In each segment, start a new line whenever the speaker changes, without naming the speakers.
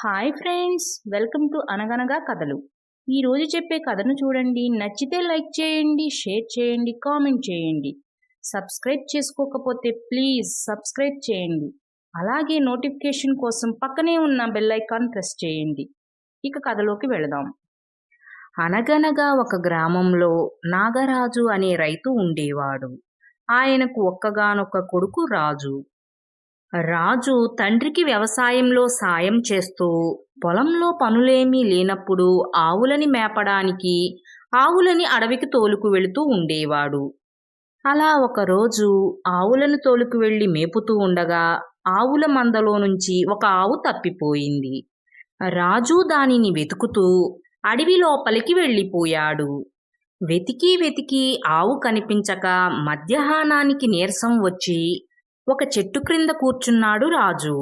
Hi friends welcome to అనగనగా కథలు ఈరోజు చెప్పే కథను చూడండి. నచ్చితే లైక్ చేయండి షేర్ చేయండి కామెంట్ చేయండి. సబ్స్క్రైబ్ చేసుకోకపోతే ప్లీజ్ సబ్స్క్రైబ్ చేయండి. అలాగే నోటిఫికేషన్ కోసం పక్కనే ఉన్న బెల్ ఐకాన్ ప్రెస్ చేయండి. ఇక కథలోకి వెళదాం. అనగనగా ఒక గ్రామంలో నాగరాజు అనే రైతు ఉండేవాడు. ఆయనకు ఒక్కగానొక్క కొడుకు రాజు. రాజు తండ్రికి వ్యవసాయంలో సాయం చేస్తూ పొలంలో పనులేమీ లేనప్పుడు ఆవులని మేపడానికి ఆవులని అడవికి తోలుకు వెళుతూ ఉండేవాడు. అలా ఒకరోజు ఆవులను తోలుకు వెళ్ళి మేపుతూ ఉండగా ఆవుల మందలో నుంచి ఒక ఆవు తప్పిపోయింది. రాజు దానిని వెతుకుతూ అడవి లోపలికి వెళ్ళిపోయాడు. వెతికి వెతికి ఆవు కనిపించక మధ్యాహ్నానికి నీరసం వచ్చి ఒక చెట్టు క్రింద కూర్చున్నాడు రాజు.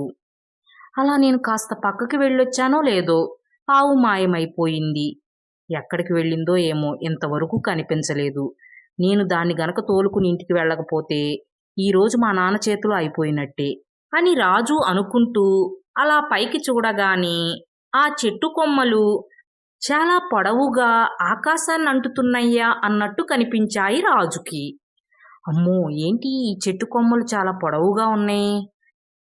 అలా నేను కాస్త పక్కకి వెళ్ళొచ్చానో లేదో ఆవు మాయమైపోయింది. ఎక్కడికి వెళ్ళిందో ఏమో ఇంతవరకు కనిపించలేదు. నేను దాన్ని గనక తోలుకుని ఇంటికి వెళ్ళకపోతే ఈరోజు మా నాన్న చేతిలో అయిపోయినట్టే అని రాజు అనుకుంటూ అలా పైకి చూడగానే ఆ చెట్టు కొమ్మలు చాలా పొడవుగా ఆకాశాన్ని అంటుతున్నాయ్యా అన్నట్టు కనిపించాయి రాజుకి. అమ్మో! ఏంటి ఈ చెట్టు కొమ్మలు చాలా పొడవుగా ఉన్నాయి?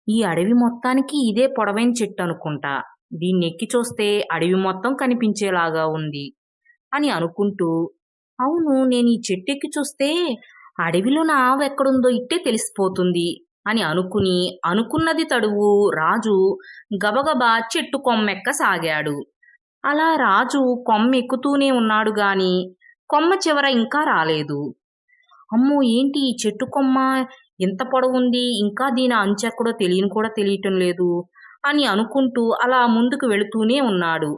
ఈ అడవి మొత్తానికి ఇదే పొడవైన చెట్టు అనుకుంటా. దీన్ని ఎక్కి చూస్తే అడవి మొత్తం కనిపించేలాగా ఉంది అని అనుకుంటూ అవును నేను ఈ చెట్టు ఎక్కి చూస్తే అడవిలో నా ఆవు ఎక్కడుందో ఇట్టే తెలిసిపోతుంది అని అనుకుని అనుకున్నది తడువు రాజు గబగబా చెట్టు కొమ్మెక్క సాగాడు. అలా రాజు కొమ్మెక్కుతూనే ఉన్నాడు గాని కొమ్మ చివర ఇంకా రాలేదు. అమ్మో ఏంటి ఈ చెట్టు కొమ్మ? ఎంత పొడవుంది? ఇంకా దీని అంచెక్కడో తెలియని కూడా తెలియటం లేదు అని అనుకుంటూ అలా ముందుకు వెళుతూనే ఉన్నాడు.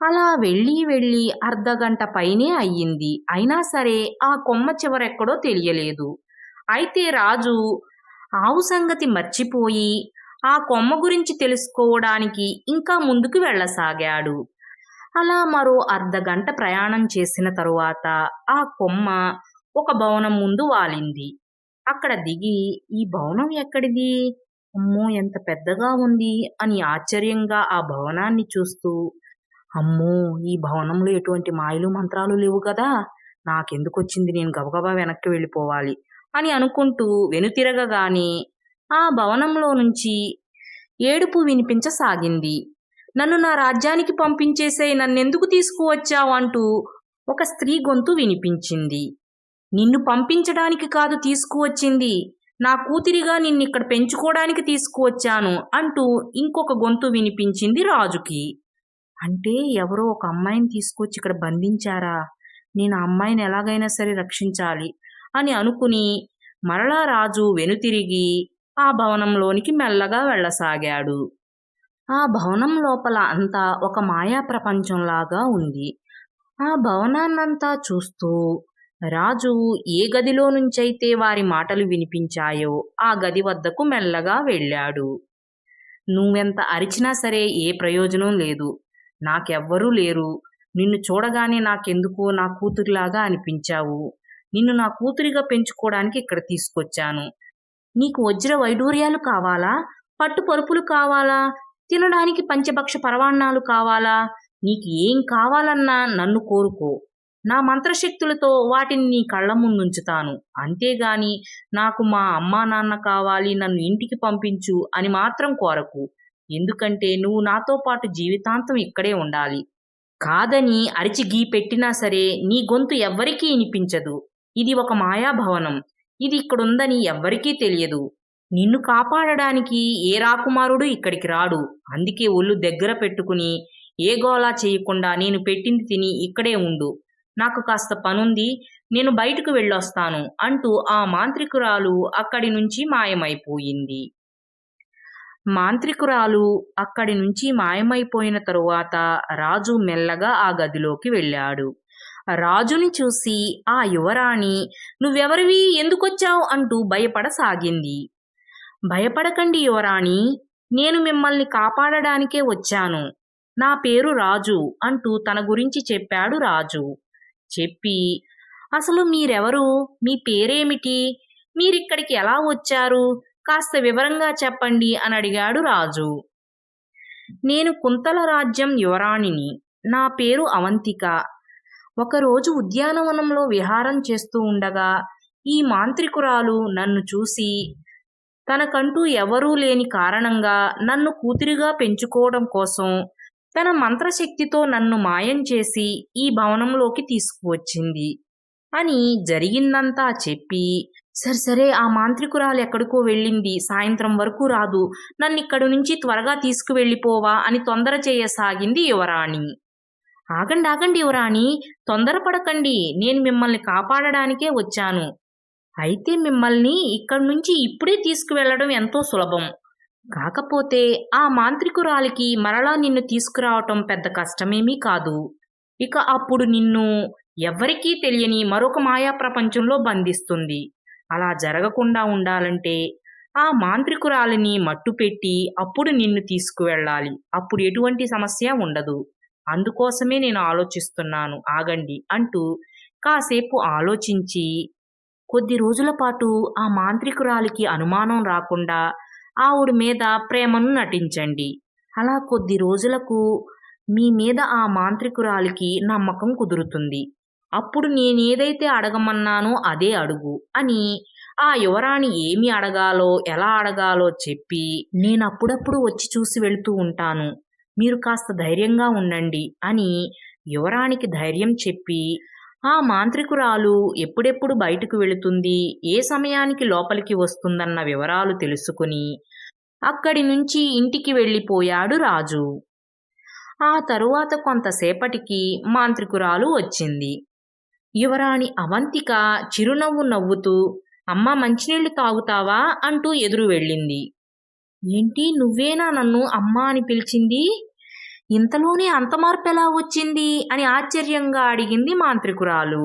అలా వెళ్ళి వెళ్ళి అర్ధగంట పైనే అయ్యింది. అయినా సరే ఆ కొమ్మ చివరెక్కడో తెలియలేదు. అయితే రాజు ఆవు సంగతి మర్చిపోయి ఆ కొమ్మ గురించి తెలుసుకోవడానికి ఇంకా ముందుకు వెళ్ళసాగాడు. అలా మరో అర్ధగంట ప్రయాణం చేసిన తరువాత ఆ కొమ్మ ఒక భవనం ముందు వాలింది. అక్కడ దిగి ఈ భవనం ఎక్కడిది? అమ్మో ఎంత పెద్దగా ఉంది అని ఆశ్చర్యంగా ఆ భవనాన్ని చూస్తూ అమ్మో ఈ భవనంలో ఎటువంటి మాయలు మంత్రాలు లేవు కదా? నాకెందుకు వచ్చింది నేను గబగబా వెనక్కి వెళ్ళిపోవాలి అని అనుకుంటూ వెనుతిరగగానే ఆ భవనంలో నుంచి ఏడుపు వినిపించసాగింది. నన్ను నా రాజ్యానికి పంపించేసే నన్నెందుకు తీసుకువచ్చావు? అంటూ ఒక స్త్రీ గొంతు వినిపించింది. నిన్ను పంపించడానికి కాదు తీసుకువచ్చింది. నా కూతురిగా నిన్నిక్కడ పెంచుకోవడానికి తీసుకువచ్చాను అంటూ ఇంకొక గొంతు వినిపించింది రాజుకి. అంటే ఎవరో ఒక అమ్మాయిని తీసుకొచ్చి ఇక్కడ బంధించారా? నేను ఆ అమ్మాయిని ఎలాగైనా సరే రక్షించాలి అని అనుకుని మరలా రాజు వెనుతిరిగి ఆ భవనంలోనికి మెల్లగా వెళ్ళసాగాడు. ఆ భవనం లోపల అంతా ఒక మాయా ప్రపంచంలాగా ఉంది. ఆ భవనాన్నంతా చూస్తూ రాజు ఏ గదిలో నుంచైతే వారి మాటలు వినిపించాయో ఆ గది వద్దకు మెల్లగా వెళ్ళాడు. నువ్వెంత అరిచినా సరే ఏ ప్రయోజనం లేదు. నాకెవ్వరూ లేరు. నిన్ను చూడగానే నాకెందుకో నా కూతురిలాగా అనిపించావు. నిన్ను నా కూతురిగా పెంచుకోవడానికి ఇక్కడ తీసుకొచ్చాను. నీకు వజ్ర వైడూర్యాలు కావాలా? పట్టు పరుపులు కావాలా? తినడానికి పంచభక్ష పరవాణాలు కావాలా? నీకు ఏం కావాలన్నా నన్ను కోరుకో. నా మంత్రశక్తులతో వాటిని నీ కళ్ళ ముందుంచుతాను. అంతేగాని నాకు మా అమ్మా నాన్న కావాలి నన్ను ఇంటికి పంపించు అని మాత్రం కోరకు. ఎందుకంటే నువ్వు నాతో పాటు జీవితాంతం ఇక్కడే ఉండాలి. కాదని అరిచి గీ పెట్టినా సరే నీ గొంతు ఎవ్వరికీ వినిపించదు. ఇది ఒక మాయాభవనం. ఇది ఇక్కడుందని ఎవ్వరికీ తెలియదు. నిన్ను కాపాడడానికి ఏ రాకుమారుడు ఇక్కడికి రాడు. అందుకే ఒళ్ళు దగ్గర పెట్టుకుని ఏ గోలా చేయకుండా నేను పెట్టింది తిని ఇక్కడే ఉండు. నాకు కాస్త పనుంది నేను బయటకు వెళ్ళొస్తాను అంటూ ఆ మాంత్రికురాలు అక్కడి నుంచి మాయమైపోయింది. మాంత్రికురాలు అక్కడి నుంచి మాయమైపోయిన తరువాత రాజు మెల్లగా ఆ గదిలోకి వెళ్ళాడు. రాజుని చూసి ఆ యువరాణి నువ్వెవరివి? ఎందుకొచ్చావు? అంటూ భయపడసాగింది. భయపడకండి యువరాణి నేను మిమ్మల్ని కాపాడడానికే వచ్చాను. నా పేరు రాజు అంటూ తన గురించి చెప్పాడు రాజు. చెప్పి అసలు మీరెవరు? మీ పేరేమిటి? మీరిక్కడికి ఎలా వచ్చారు? కాస్త వివరంగా చెప్పండి అని అడిగాడు రాజు. నేను కుంతల రాజ్యం యువరాణిని. నా పేరు అవంతిక. ఒకరోజు ఉద్యానవనంలో విహారం చేస్తూ ఉండగా ఈ మాంత్రికురాలు నన్ను చూసి తనకంటూ ఎవరూ లేని కారణంగా నన్ను కూతురిగా పెంచుకోవడం కోసం తన మంత్రశక్తితో నన్ను మాయం చేసి ఈ భవనంలోకి తీసుకువచ్చింది. అని జరిగిందంతా చెప్పి సరే సరే ఆ మాంత్రికురాలు ఎక్కడికో వెళ్ళింది. సాయంత్రం వరకు రాదు. నన్ను ఇక్కడి నుంచి త్వరగా తీసుకువెళ్ళిపోవా అని తొందర చేయసాగింది యువరాణి. ఆగండి ఆగండి యువరాణి తొందరపడకండి. నేను మిమ్మల్ని కాపాడడానికే వచ్చాను. అయితే మిమ్మల్ని ఇక్కడి నుంచి ఇప్పుడే తీసుకువెళ్ళడం ఎంతో సులభం. కాకపోతే ఆ మాంత్రికురాలికి మరలా నిన్ను తీసుకురావటం పెద్ద కష్టమేమీ కాదు. ఇక అప్పుడు నిన్ను ఎవ్వరికీ తెలియని మరొక మాయా ప్రపంచంలో బంధిస్తుంది. అలా జరగకుండా ఉండాలంటే ఆ మాంత్రికురాలిని మట్టుపెట్టి అప్పుడు నిన్ను తీసుకువెళ్ళాలి. అప్పుడు ఎటువంటి సమస్య ఉండదు. అందుకోసమే నేను ఆలోచిస్తున్నాను. ఆగండి అంటూ కాసేపు ఆలోచించి కొద్ది రోజుల పాటు ఆ మాంత్రికురాలికి అనుమానం రాకుండా ఆవిడ మీద ప్రేమను నటించండి. అలా కొద్ది రోజులకు మీ మీద ఆ మాంత్రికురాలికి నమ్మకం కుదురుతుంది. అప్పుడు నేనేదైతే అడగమన్నానో అదే అడుగు అని ఆ యువరాణి ఏమి అడగాలో ఎలా అడగాలో చెప్పి నేను అప్పుడప్పుడు వచ్చి చూసి వెళ్తూ ఉంటాను. మీరు కాస్త ధైర్యంగా ఉండండి అని యువరానికి ధైర్యం చెప్పి ఆ మాంత్రికురాలు ఎప్పుడెప్పుడు బయటకు వెళుతుంది? ఏ సమయానికి లోపలికి వస్తుందన్న వివరాలు తెలుసుకుని అక్కడి నుంచి ఇంటికి వెళ్ళిపోయాడు రాజు. ఆ తరువాత కొంతసేపటికి మాంత్రికురాలు వచ్చింది. యువరాణి అవంతిక చిరునవ్వు నవ్వుతూ అమ్మ మంచినీళ్ళు తాగుతావా? అంటూ ఎదురు వెళ్ళింది. ఏంటి నువ్వేనా నన్ను అమ్మ అని పిలిచింది? ఇంతలోనే అంత మార్పు ఎలా వచ్చింది? అని ఆశ్చర్యంగా అడిగింది మాంత్రికురాలు.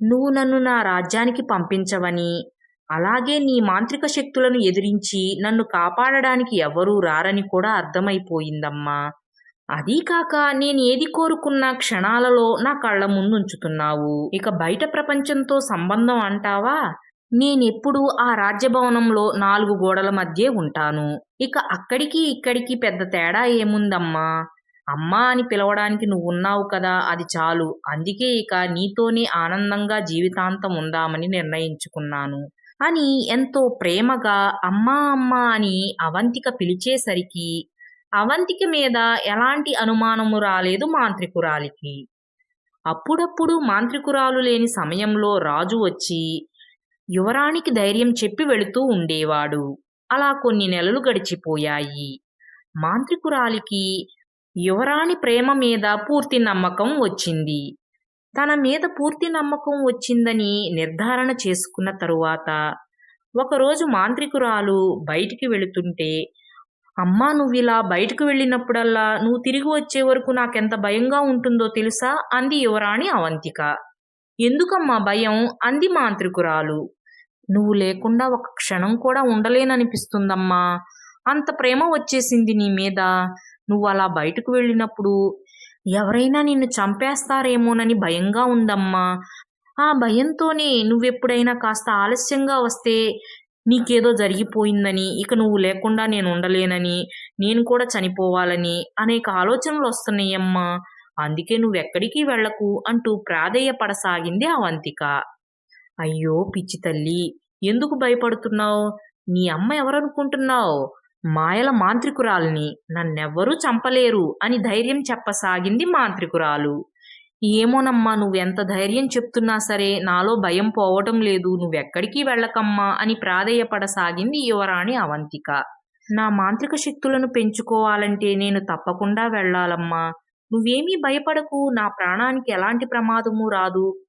నువ్వు నన్ను నా రాజ్యానికి పంపించవని అలాగే నీ మాంత్రిక శక్తులను ఎదిరించి నన్ను కాపాడడానికి ఎవరూ రారని కూడా అర్థమైపోయిందమ్మా. అదీ కాక నేను ఏది కోరుకున్న క్షణాలలో నా కళ్ళ ముందుంచుతున్నావు. ఇక బయట ప్రపంచంతో సంబంధం అంటావా? నేనెప్పుడు ఆ రాజ్యభవనంలో నాలుగు గోడల మధ్యే ఉంటాను. ఇక అక్కడికి ఇక్కడికి పెద్ద తేడా ఏముందమ్మా? అమ్మా అని పిలవడానికి నువ్వు ఉన్నావు కదా అది చాలు. అందుకే ఇక నీతోనే ఆనందంగా జీవితాంతం ఉందామని నిర్ణయించుకున్నాను. అని ఎంతో ప్రేమగా అమ్మా అమ్మా అని అవంతిక పిలిచేసరికి అవంతిక మీద ఎలాంటి అనుమానము రాలేదు మాంత్రికురాలికి. అప్పుడప్పుడు మాంత్రికురాలు లేని సమయంలో రాజు వచ్చి యువరానికి ధైర్యం చెప్పి వెళుతూ ఉండేవాడు. అలా కొన్ని నెలలు గడిచిపోయాయి. మాంత్రికురాలికి యువరాణి ప్రేమ మీద పూర్తి నమ్మకం వచ్చింది. తన మీద పూర్తి నమ్మకం వచ్చిందని నిర్ధారణ చేసుకున్న తరువాత ఒకరోజు మాంత్రికురాలు బయటికి వెళుతుంటే అమ్మా నువ్వు ఇలా బయటకు వెళ్ళినప్పుడల్లా నువ్వు తిరిగి వచ్చే వరకు నాకెంత భయంగా ఉంటుందో తెలుసా? అంది యువరాణి అవంతిక. ఎందుకమ్మా భయం? అంది మాంత్రికురాలు. నువ్వు లేకుండా ఒక క్షణం కూడా ఉండలేననిపిస్తుందమ్మా. అంత ప్రేమ వచ్చేసింది నీ మీద. నువ్వు అలా బయటకు వెళ్ళినప్పుడు ఎవరైనా నిన్ను చంపేస్తారేమోనని భయంగా ఉందమ్మా. ఆ భయంతోనే నువ్వెప్పుడైనా కాస్త ఆలస్యంగా వస్తే నీకేదో జరిగిపోయిందని ఇక నువ్వు లేకుండా నేను ఉండలేనని నేను కూడా చనిపోవాలని అనేక ఆలోచనలు వస్తున్నాయమ్మా. అందుకే నువ్వెక్కడికి వెళ్ళకు అంటూ ప్రాధేయపడసాగింది అవంతిక. అయ్యో పిచ్చి తల్లి ఎందుకు భయపడుతున్నావు? నీ అమ్మ ఎవరనుకుంటున్నావు? మాయల మాంత్రికురాల్ని నన్నెవ్వరూ చంపలేరు అని ధైర్యం చెప్పసాగింది మాంత్రికురాలు. ఏమోనమ్మా నువ్వెంత ధైర్యం చెప్తున్నా సరే నాలో భయం పోవటం లేదు నువ్వెక్కడికి వెళ్ళకమ్మా అని ప్రాధేయపడసాగింది యువరాణి అవంతిక. నా మాంత్రిక శక్తులను పెంచుకోవాలంటే నేను తప్పకుండా వెళ్ళాలమ్మా. నువ్వేమీ భయపడకు నా ప్రాణానికి ఎలాంటి ప్రమాదము రాదు.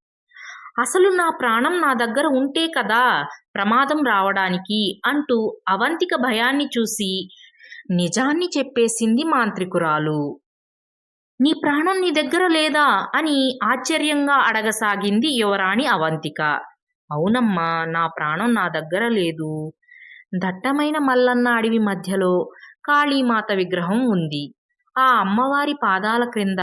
అసలు నా ప్రాణం నా దగ్గర ఉంటే కదా ప్రమాదం రావడానికి అంటూ అవంతిక భయాన్ని చూసి నిజాన్ని చెప్పేసింది మాంత్రికురాలు. నీ ప్రాణం నీ దగ్గర లేదా అని ఆశ్చర్యంగా అడగసాగింది యువరాణి అవంతిక. అవునమ్మా నా ప్రాణం నా దగ్గర లేదు. దట్టమైన మల్లన్న అడవి మధ్యలో కాళీమాత విగ్రహం ఉంది. ఆ అమ్మవారి పాదాల క్రింద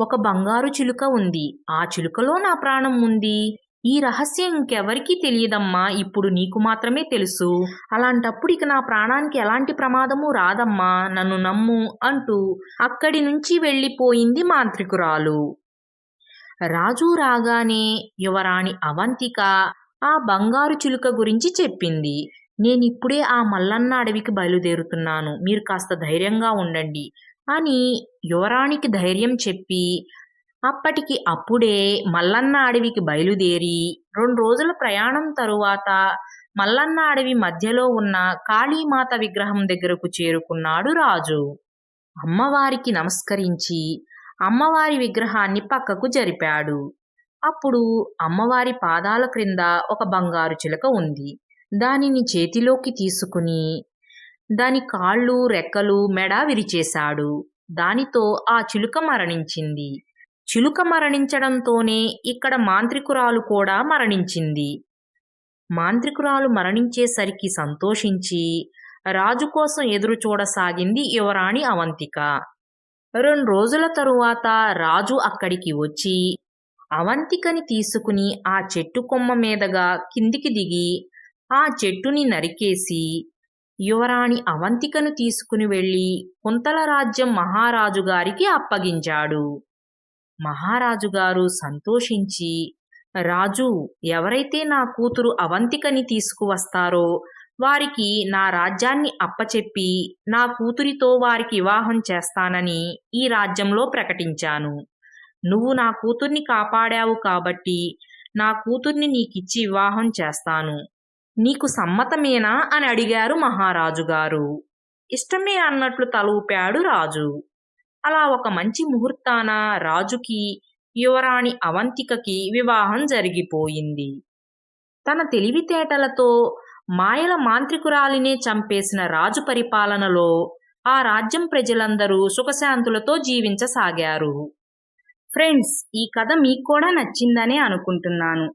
ఒక బంగారు చిలుక ఉంది. ఆ చిలుకలో నా ప్రాణం ఉంది. ఈ రహస్యం ఇంకెవరికీ తెలియదమ్మా. ఇప్పుడు నీకు మాత్రమే తెలుసు. అలాంటప్పుడు ఇక నా ప్రాణానికి ఎలాంటి ప్రమాదము రాదమ్మా. నన్ను నమ్ము అంటూ అక్కడి నుంచి వెళ్ళిపోయింది మాంత్రికురాలు. రాజు రాగానే యువరాణి అవంతిక ఆ బంగారు చిలుక గురించి చెప్పింది. నేనిప్పుడే ఆ మల్లన్న అడవికి బయలుదేరుతున్నాను. మీరు కాస్త ధైర్యంగా ఉండండి. అని యువరాణికి ధైర్యం చెప్పి అప్పటికి అప్పుడే మల్లన్న అడవికి బయలుదేరి రెండు రోజుల ప్రయాణం తరువాత మల్లన్న అడవి మధ్యలో ఉన్న కాళీమాత విగ్రహం దగ్గరకు చేరుకున్నాడు రాజు. అమ్మవారికి నమస్కరించి అమ్మవారి విగ్రహాన్ని పక్కకు జరిపాడు. అప్పుడు అమ్మవారి పాదాల క్రింద ఒక బంగారు చిలక ఉంది. దానిని చేతిలోకి తీసుకుని దాని కాళ్ళు రెక్కలు మెడ విరిచేశాడు. దానితో ఆ చిలుక మరణించింది. చిలుక మరణించడంతోనే ఇక్కడ మాంత్రికురాలు కూడా మరణించింది. మాంత్రికురాలు మరణించేసరికి సంతోషించి రాజు కోసం ఎదురు చూడసాగింది యువరాణి అవంతిక. రెండు రోజుల తరువాత రాజు అక్కడికి వచ్చి అవంతికని తీసుకుని ఆ చెట్టు కొమ్మ మీదగా కిందికి దిగి ఆ చెట్టుని నరికేసి యువరాణి అవంతికను తీసుకుని వెళ్ళి కుంతల రాజ్యం మహారాజు గారికి అప్పగించాడు. మహారాజు గారు సంతోషించి రాజు ఎవరైతే నా కూతురు అవంతికని తీసుకువస్తారో వారికి నా రాజ్యాన్ని అప్పచెప్పి నా కూతురితో వారికి వివాహం చేస్తానని ఈ రాజ్యంలో ప్రకటించాను. నువ్వు నా కూతుర్ని కాపాడావు కాబట్టి నా కూతుర్ని నీకిచ్చి వివాహం చేస్తాను. నీకు సమ్మతమేనా? అని అడిగారు మహారాజు గారు ఇష్టమే అన్నట్లు తల ఊపాడు రాజు. అలా ఒక మంచి ముహూర్తాన రాజుకి యువరాణి అవంతికకి వివాహం జరిగిపోయింది. తన తెలివితేటలతో మాయల మాంత్రికురాలినే చంపేసిన రాజు పరిపాలనలో ఆ రాజ్యం ప్రజలందరూ సుఖశాంతులతో జీవించసాగారు. ఫ్రెండ్స్ ఈ కథ మీకు కూడా నచ్చిందనే అనుకుంటున్నాను.